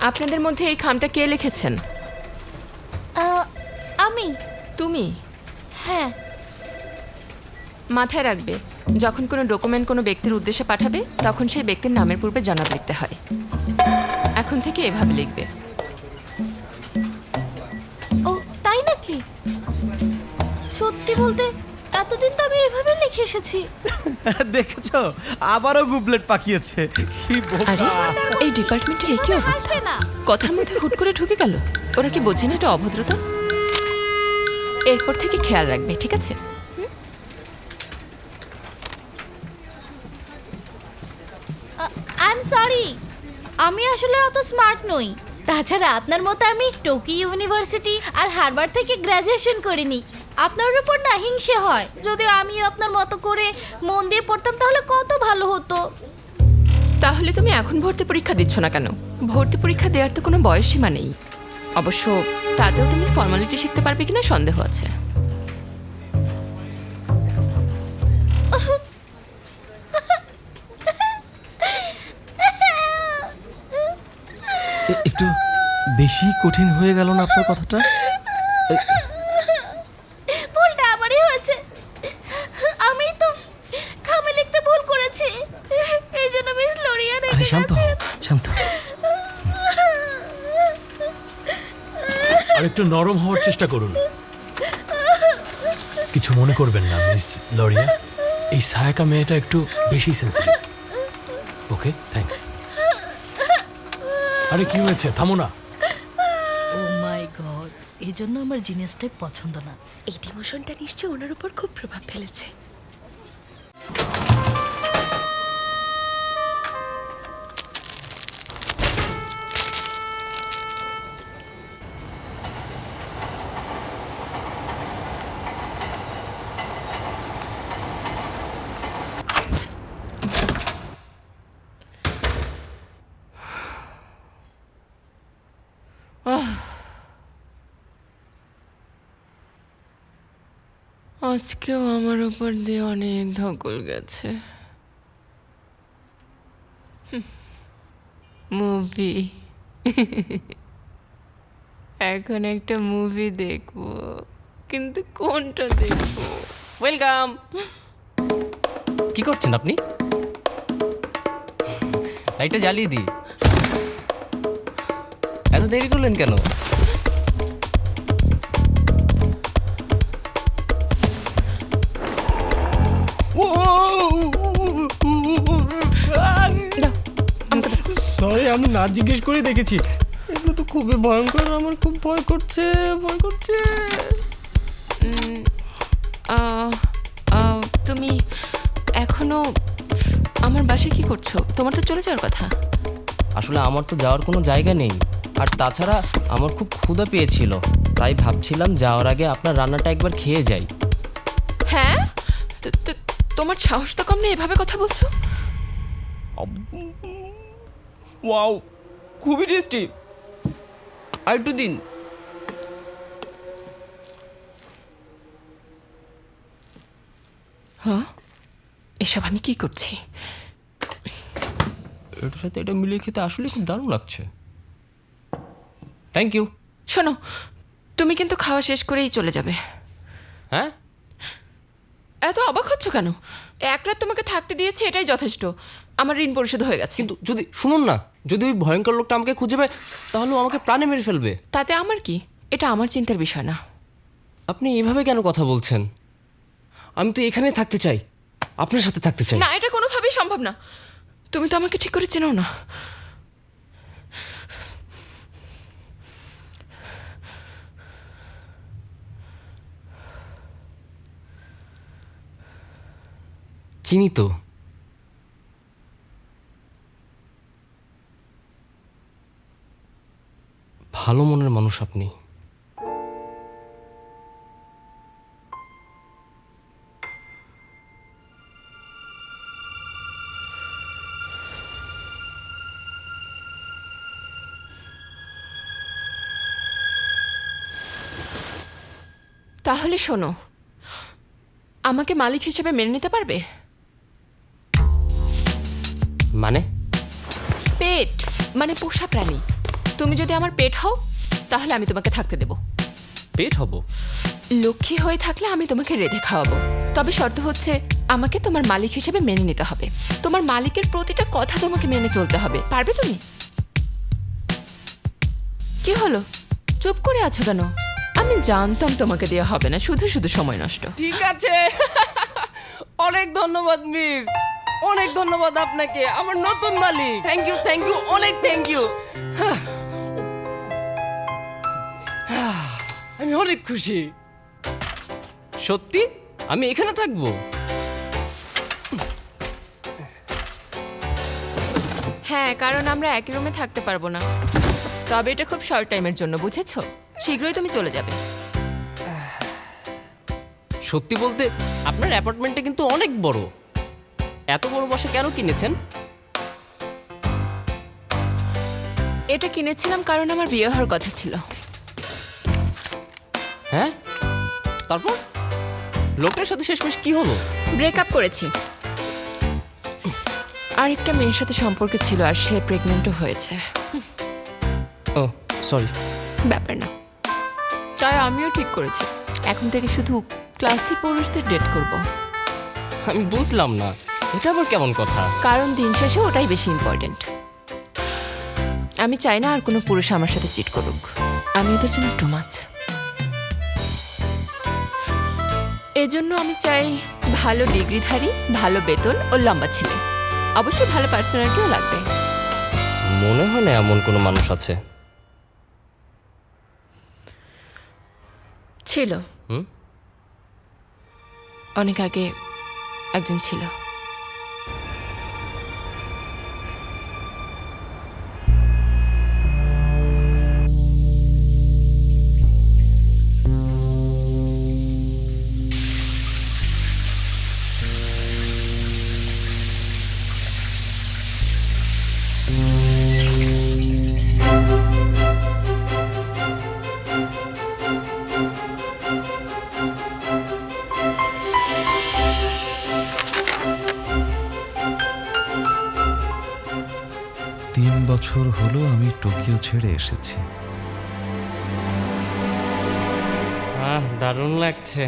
আপনাদের মধ্যে এই খামটা কে লিখেছেন? আমি। তুমি? হ্যাঁ। মাথায় রাখবে যখন কোনো ডকুমেন্ট কোনো ব্যক্তির উদ্দেশ্যে পাঠাবে তখন সেই ব্যক্তির নামের পূর্বে জনাব লিখতে হয়। এখন থেকে এভাবে লিখবে। ও তাই নাকি? সত্যি বলতে এসেছি। দেখেছ? আবারও গুবলেট পাকিয়েছে। কি আরে বোকা এই ডিপার্টমেন্টের একই অবস্থা। আসবে না। কথার মধ্যে হুট করে ঢুকে গেল। ওরা কি বোঝে না এটা অভদ্রতা? এরপর থেকে খেয়াল রাখবে ঠিক আছে? আই এম সরি আমি আসলে অত স্মার্ট নই। তাছাড়া আপনার মতো আমি টোকি ইউনিভার্সিটি আর হারবার থেকে গ্র্যাজুয়েশন করিনি। আপনার উপর না হিংসে হয়? যদি আমি আপনার মতো করে মন দিয়ে পড়তাম তাহলে কত ভালো হতো? তাহলে তুমি এখন ভর্তি পরীক্ষা দিচ্ছ না কেন? ভর্তি পরীক্ষা দেওয়ার তো কোনো বয়স সীমা নেই। অবশ্য তাতেও তুমি ফর্মালিটি শিখতে পারবে কিনা সন্দেহ আছে। একটু বেশি কঠিন হয়ে গেল না আপনার কথাটা ভুলটা আমারই হয়েছে আমি তো খামে লিখতে ভুল করেছি এই জন্য মিস লরিয়া আরে রেগে শান্ত হও, গেছেন। শান্ত হও। একটু নরম হওয়ার চেষ্টা করুন। কিছু মনে করবেন না, মিস লরিয়া। এই সায়াকা মেয়েটা একটু বেশি সেন্সিটিভ ওকে থ্যাঙ্কস আরে, কি হয়েছে? থামো না। ও মাই গড এই জন্য আমার জিনিসটাই পছন্দ না। এই ডিমোশনটা নিশ্চয়ই ওনার উপর খুব প্রভাব ফেলেছে। আজকেও আমার উপর দিয়ে অনেক ধকল গেছে। মুভি এখন একটা মুভি দেখব, কিন্তু কোনটা দেখব? ওয়েলকাম কি করছেন আপনি? লাইটটা জ্বালিয়ে দিই। এত দেরি করলেন কেন? সরি আমি না জিজ্ঞেস করে দেখেছি। এগুলো তো খুবই ভয়ঙ্কর আমার খুব ভয় করছে ভয় করছে। তুমি এখনও আমার বাসায় কি করছ? তোমার তো চলে যাওয়ার কথা। আসলে আমার তো যাওয়ার কোনো জায়গা নেই। আর তাছাড়া আমার খুব ক্ষুধা পেয়েছিল। তাই ভাবছিলাম যাওয়ার আগে আপনার রান্নাটা একবার খেয়ে যাই। হ্যাঁ? তোমার সাহস তো কম নেই এভাবে কথা বলছো? ওয়াও খুবই টেস্টি আর একটু দিন। হ্যাঁ? এসব আমি কি করছি? এটার সাথে এটা মিলিয়ে খেতে আসলে খুব দারুণ লাগছে। থ্যাংক ইউ শোনো তুমি কিন্তু খাওয়া শেষ করেই চলে যাবে। হ্যাঁ? এত অবাক হচ্ছ কেন? এক রাত তোমাকে থাকতে দিয়েছে এটাই যথেষ্ট। আমার ঋণ পরিশোধ হয়ে গেছে। কিন্তু যদি শুনুন না যদি ওই ভয়ঙ্কর লোকটা আমাকে খুঁজে পায় তাহলে ও আমাকে প্রাণে মেরে ফেলবে। তাতে আমার কি? এটা আমার চিন্তার বিষয় না। আপনি এভাবে কেন কথা বলছেন? আমি তো এখানে থাকতে চাই। আপনার সাথে থাকতে চাই। না এটা কোনোভাবেই সম্ভব না। তুমি তো আমাকে ঠিক করে চেনো না। চিনি তো ভালো মনের মানুষ আপনি। তাহলে শোনো আমাকে মালিক হিসেবে মেনে নিতে পারবে? মানে? পেট মানে পোষা প্রাণী। তুমি যদি আমার পেট হও তাহলে আমি তোমাকে থাকতে দেব। পেট হব? লক্ষ্মী হয়ে থাকলে আমি তোমাকে রেঁধে খাওয়াবো। তবে শর্ত হচ্ছে আমাকে তোমার মালিক হিসেবে মেনে নিতে হবে। তোমার মালিকের প্রতিটা কথা তোমাকে মেনে চলতে হবে। পারবে তুমি? কি হলো? চুপ করে আছো কেন? আমি জানতাম তোমাকে দেওয়া হবে না। শুধু শুধু সময় নষ্ট। ঠিক আছে। অনেক ধন্যবাদ মিস। অনেক ধন্যবাদ আপনাকে। আমার নতুন মালিক। থ্যাংক ইউ থ্যাংক ইউ অনেক থ্যাংক ইউ আমি অনেক খুশি। সত্যি? আমি এখানে থাকব? হ্যাঁ কারণ আমরা একই রুমে থাকতে পারব না। তবে এটা খুব শর্ট টাইমের জন্য বুঝেছ? শীঘ্রই তুমি চলে যাবে। সত্যি বলতে আপনার অ্যাপার্টমেন্টটা কিন্তু অনেক বড়। এত বড় বাসা কেন কিনেছেন? এটা কিনেছিলাম কারণ আমার বিয়ে হওয়ার কথা ছিল। তারপর? লোকটার সাথে শেষমেশ কি হলো? ব্রেকআপ করেছি। আর একটা মেয়ের সাথে সম্পর্ক ছিল আর সে প্রেগনেন্টও হয়েছে। ও সরি ব্যাপার না। তাই আমিও ঠিক করেছি। এখন থেকে শুধু ক্লাসি পুরুষদের ডেট করব। আমি বুঝলাম না। এটা আবার কেমন কথা? কারণ দিন শেষে ওটাই বেশি ইম্পর্টেন্ট আমি চাই না আর কোনো পুরুষ আমার সাথে চিট করুক। আমি ওদের জন্য টু মাছ এজন্য আমি চাই ভালো ডিগ্রিধারী ভালো বেতন ও লম্বা ছেলে। অবশ্যই ভালো পার্সোনালিটিও লাগবে। মনে হয় না এমন কোনো মানুষ আছে। ছিল। হুম? অনেক আগে একজন ছিল। বছর হলো আমি টোকিও ছেড়ে এসেছি। আহ দারুণ লাগছে।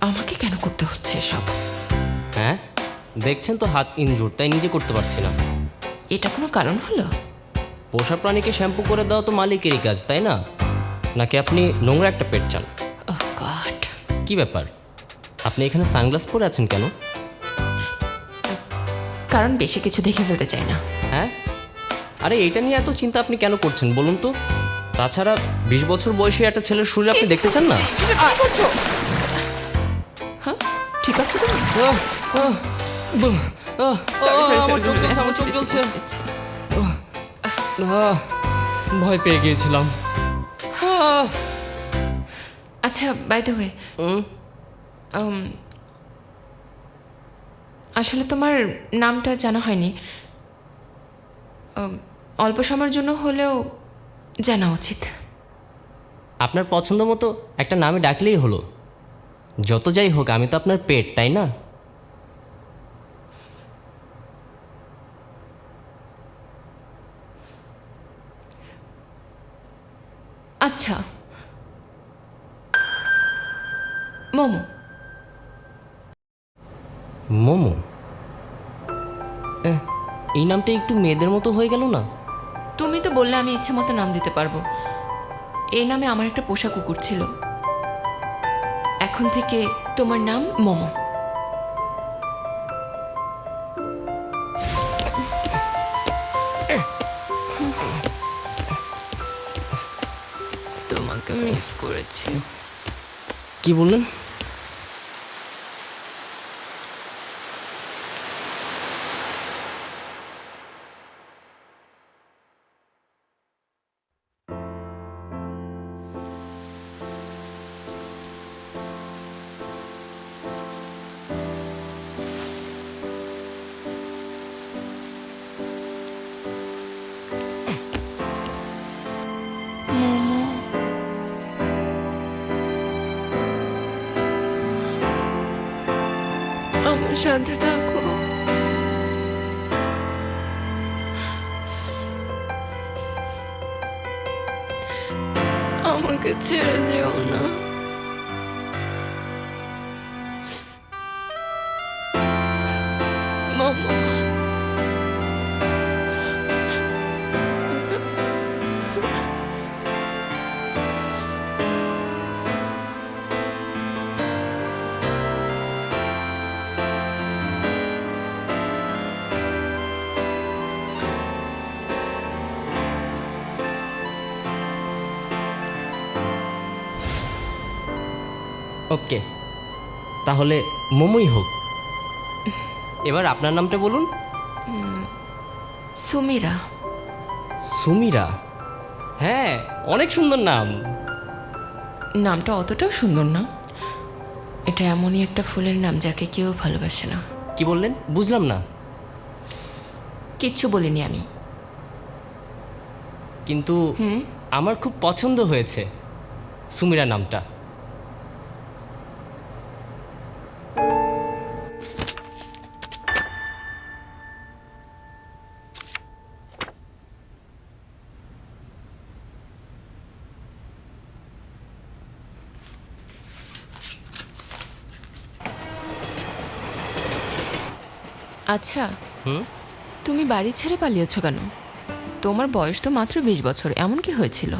আমাকে কেন করতে হচ্ছে এসব? হ্যাঁ? দেখছেন তো হাত ইনজুর তাই নিজে করতে পারছি না। এটা কোনো কারণ হলো? পোষা প্রাণীকে শ্যাম্পু করে দেওয়া তো মালিকেরই কাজ তাই না? নাকি আপনি নোংরা একটা পেট চান? কি ব্যাপার? আপনি এখানে সানগ্লাস পরে আছেন কেন? কারণ বেশি কিছু দেখে ফেলতে চাই না। হ্যাঁ? আরে এইটা নিয়ে এত চিন্তা আপনি কেন করছেন বলুন তো? তাছাড়া বিশ বছর বয়সী একটা ছেলের শরীর আপনি দেখতে চান না? হ্যাঁ? ঠিক আছে ভয় পেয়ে গিয়েছিলাম। আচ্ছা by the way um, Um, আসলে তোমার নামটা জানা হয়নি। অল্প সময়ের জন্য হলেও জানা উচিত। আপনার পছন্দ মতো একটা নামে ডাকলেই হলো। যত যাই হোক আমি তো আপনার পেট তাই না? আচ্ছা। মোমো। মোমো? এই নামটা একটু মেয়েদের মতো হয়ে গেল না? তুমি তো বললে আমি ইচ্ছে মতো নাম দিতে পারব। এই নামে আমার একটা পোষা কুকুর ছিল। এখন থেকে তোমার নাম মোমো। তোমাকে মিস করেছি। কি বললেন? 잔듯하고. 아무 끝이라지 않아 ওকে। তাহলে মোমোই হোক। এবার আপনার নামটা বলুন। সুমিরা। সুমিরা? হ্যাঁ অনেক সুন্দর নাম। নামটা অতটাও সুন্দর না। এটা এমনই একটা ফুলের নাম যাকে কেউ ভালোবাসে না। কি বললেন? বুঝলাম না। কিচ্ছু বলিনি আমি। কিন্তু আমার খুব পছন্দ হয়েছে সুমিরা নামটা। তুমি বাড়ি ছেড়ে পালিয়েছো কেন? তোমার বয়স তো মাত্র বিশ বছর এমন কি হয়েছিল?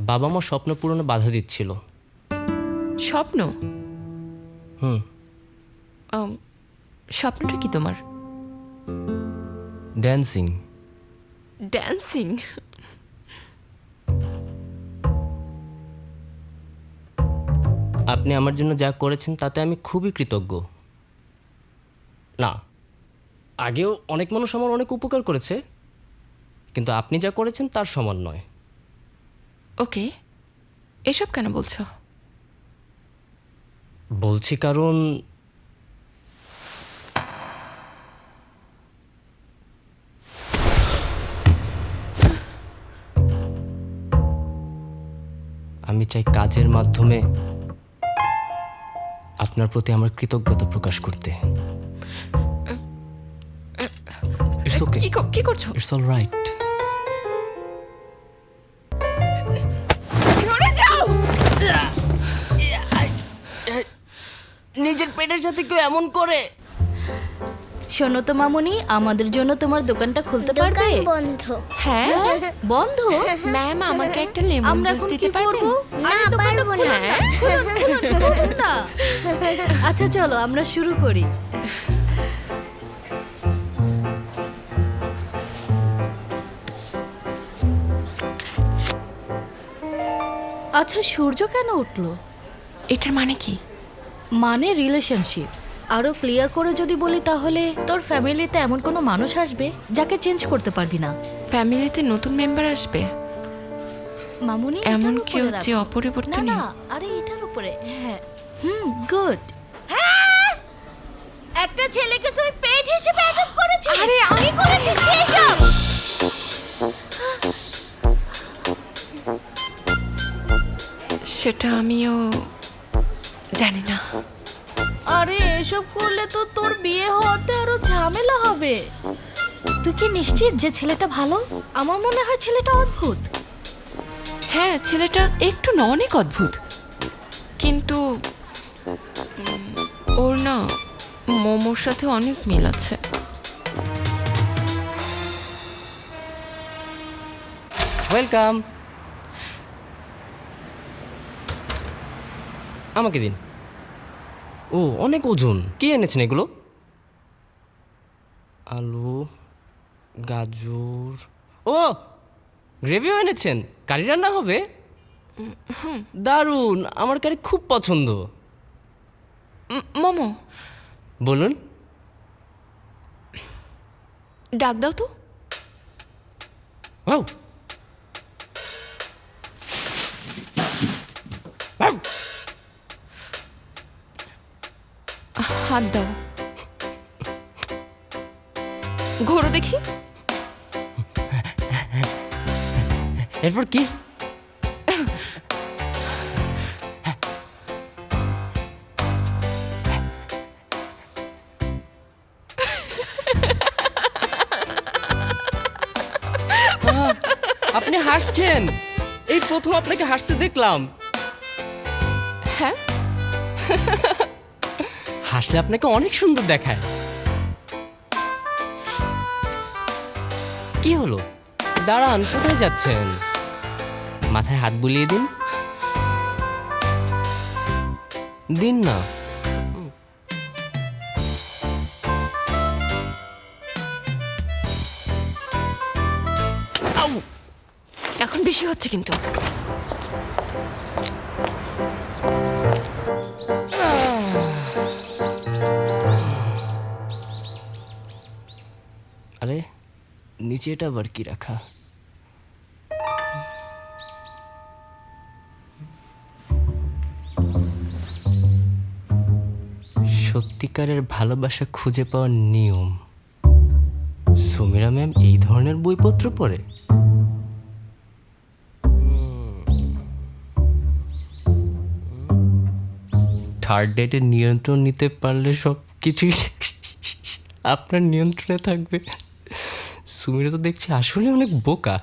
বাবা মা স্বপ্ন পূরণে বাধা দিচ্ছিল। স্বপ্ন? হুম। আম, স্বপ্নটা কি তোমার? ড্যান্সিং ড্যান্সিং আপনি আমার জন্য যা করেছেন তাতে আমি খুবই কৃতজ্ঞ। না। আগেও অনেক মানুষ আমার অনেক উপকার করেছে কিন্তু আপনি যা করেছেন তার সমান নয়। ওকে এসব কেন বলছো? বলছি কারণ আমি চাই কাজের মাধ্যমে আপনার প্রতি আমার কৃতজ্ঞতা প্রকাশ করতে। ইটস ওকে কি কি করছ? ইটস অল রাইট সরে যাও! নিজের পেটের সাথে কেউ এমন করে? শোনো তো মামুনি আমাদের জন্য তোমার দোকানটা খুলতে পারবে? দোকান বন্ধ। হ্যাঁ? বন্ধ? ম্যাম আমাকে একটা লেমন আমরা জুস দিতে কি পারবেন? করব না পারব হ্যাঁ না। আচ্ছা চলো আমরা শুরু করি। আচ্ছা সূর্য কেন উঠল? এটার মানে কি? মানে রিলেশনশিপ আরও ক্লিয়ার করে যদি বলি তাহলে তোর ফ্যামিলিতে এমন কোনো মানুষ আসবে যাকে চেঞ্জ করতে পারবি না? ফ্যামিলিতে নতুন মেম্বার আসবে? মামুনি এমন কেউ যে অপরিবর্তনীয়? না আরে এটার উপরে হ্যাঁ। হুম গুড একটা ছেলেকে তুই পেট হিসেবে অ্যাডপ্ট করেছিস? আরে আমি করেছিস কি সেটা আমিও জানি না। আরে এসব করলে তো তোর বিয়ে হওয়াতে আরও ঝামেলা হবে। তুই কি নিশ্চিত যে ছেলেটা ভালো? আমার মনে হয় ছেলেটা অদ্ভুত। হ্যাঁ ছেলেটা একটু না অনেক অদ্ভুত। কিন্তু ওর না মোমোর সাথে অনেক মিল আছে। ওয়েলকাম। আমাকে দিন। ও অনেক ওজন। কি এনেছেন এগুলো? আলু গাজর। ও গ্রেভিও এনেছেন। কারি রান্না হবে? দারুণ আমার কারি খুব পছন্দ। মোমো। বলুন। ডাক দাও তো। Wow. হাত দাও। ঘোরো দেখি। এরপর কি? আপনি হাসছেন। এই প্রথম আপনাকে হাসতে দেখলাম। হ্যাঁ। হাসলে আপনাকে অনেক সুন্দর দেখায়। কি হলো? দাঁড়ান, কোথায় যাচ্ছেন? মাথায় হাত বুলিয়ে দিন। দিন না! এখন বেশি হচ্ছে কিন্তু। এটা আবার কি রাখা সত্যিকারের ভালোবাসা খুঁজে পাওয়ার নিয়ম। সুমিরা ম্যাম, এই ধরনের বইপত্র পড়ে? থার্ড ডেটে নিয়ন্ত্রণ নিতে পারলে সব কিছুই আপনার নিয়ন্ত্রণে থাকবে। সুমিরা তো দেখছি আসলে অনেক বোকা।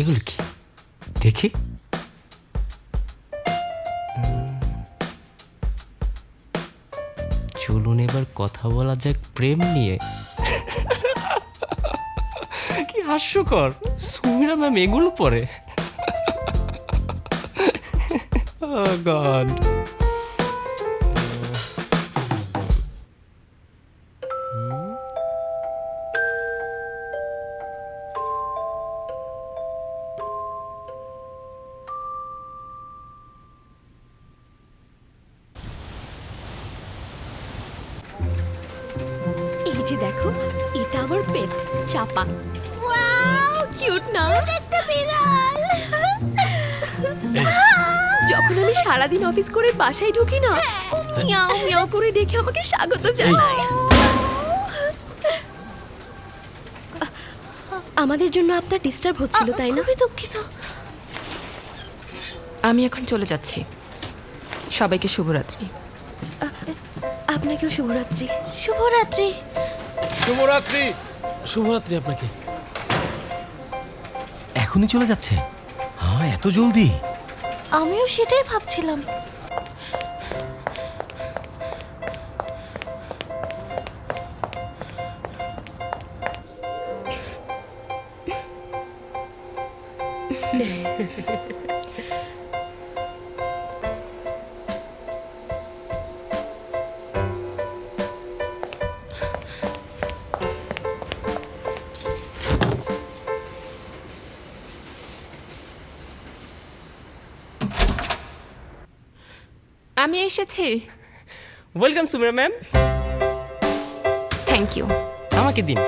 এগুলো কি? দেখি। চলুন এবার কথা বলা যাক প্রেম নিয়ে। হাস্যকর। সুমিরা ম্যাম এগুলো পরে। এই যে দেখো এটা আমার পেট চাপা। না। একটা বিড়াল যখন আমি সারাদিন অফিস করে বাসায় ঢুকি না ও মিয়াও মিয়াও করে ডেকে আমাকে স্বাগত জানায়। আমাদের জন্য আপনার ডিস্টার্ব হচ্ছিল তাই না? দুঃখিত। আমি এখন চলে যাচ্ছি। সবাইকে শুভরাত্রি। আপনাকেও শুভরাত্রি। শুভরাত্রি। শুভরাত্রি। শুভরাত্রি আপনাকে। এখনই চলে যাচ্ছে। হ্যাঁ এত জলদি। আমিও সেটাই ভাবছিলাম। আমি এসেছি। Welcome Sumira ma'am thank you আমাকে দিন।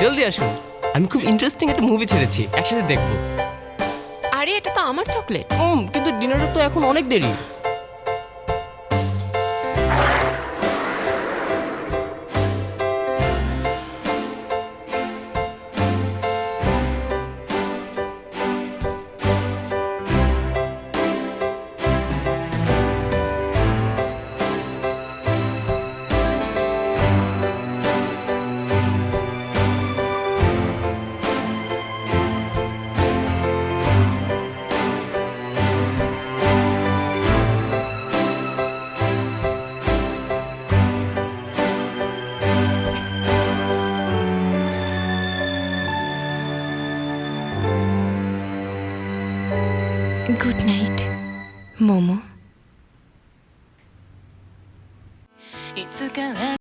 জলদি আসুন। আমি খুব ইন্টারেস্টিং একটা মুভি ছেড়েছি। একসাথে দেখব। আরে এটা তো আমার চকলেট হুম কিন্তু ডিনারের তো এখন অনেক দেরি।